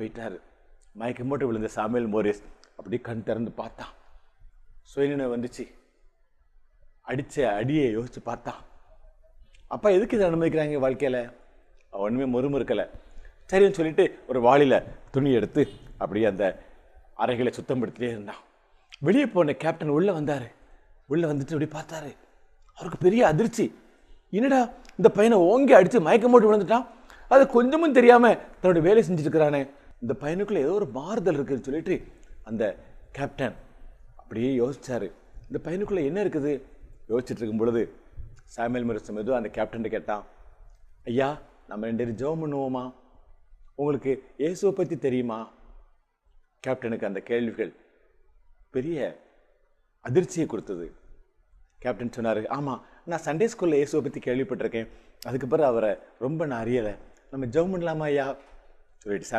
போயிட்டாரு. மயக்கம் போட்டு விழுந்த சாமியல் மோரிஸ் அப்படி கண் திறந்து பார்த்தான். சுயநினை வந்துச்சு. அடிச்ச அடியை யோசிச்சு பார்த்தான். அப்பா எதுக்கு இதை அனுமதிக்கிறாங்க வாழ்க்கையில? ஒன்றுமே ஒண்ணுமே சரின்னு சொல்லிட்டு ஒரு வாளியில் துணி எடுத்து அப்படியே அந்த அறைகளை சுத்தம் படுத்திட்டே இருந்தான். வெளியே போன கேப்டன் உள்ள வந்தாரு. உள்ள வந்துட்டு அப்படி பார்த்தாரு. அவருக்கு பெரிய அதிர்ச்சி. என்னடா இந்த பையனை ஓங்கி அடிச்சு மயக்கம் போட்டு விழுந்துட்டான்? அது கொஞ்சமும் தெரியாம தன்னோட வேலை செஞ்சுட்டு இருக்கிறானே. இந்த பையனுக்குள்ள ஏதோ ஒரு மாறுதல் இருக்குன்னு சொல்லிட்டு அந்த கேப்டன் அப்படியே யோசிச்சாரு. இந்த பையனுக்குள்ள என்ன இருக்குது? யோசிச்சுட்டு இருக்கும் பொழுது சாமியல் மருசம் ஏதோ அந்த கேப்டன் கேட்டான் ஐயா நம்ம ரெண்டு பேரும் ஜெபம் பண்ணுவோமா? உங்களுக்கு இயேசுவை பற்றி தெரியுமா? கேப்டனுக்கு அந்த கேள்விகள் பெரிய அதிர்ச்சியை கொடுத்தது. கேப்டன் சொன்னார் ஆமாம் நான் சண்டே ஸ்கூலில் இயேசுவை பற்றி கேள்விப்பட்டிருக்கேன். அதுக்கு பிறகு அவரை ரொம்ப நான் அறியலை. நம்ம ஜெபம் பண்ணலாமா ஐயா? சொல்லிட்டு சாமி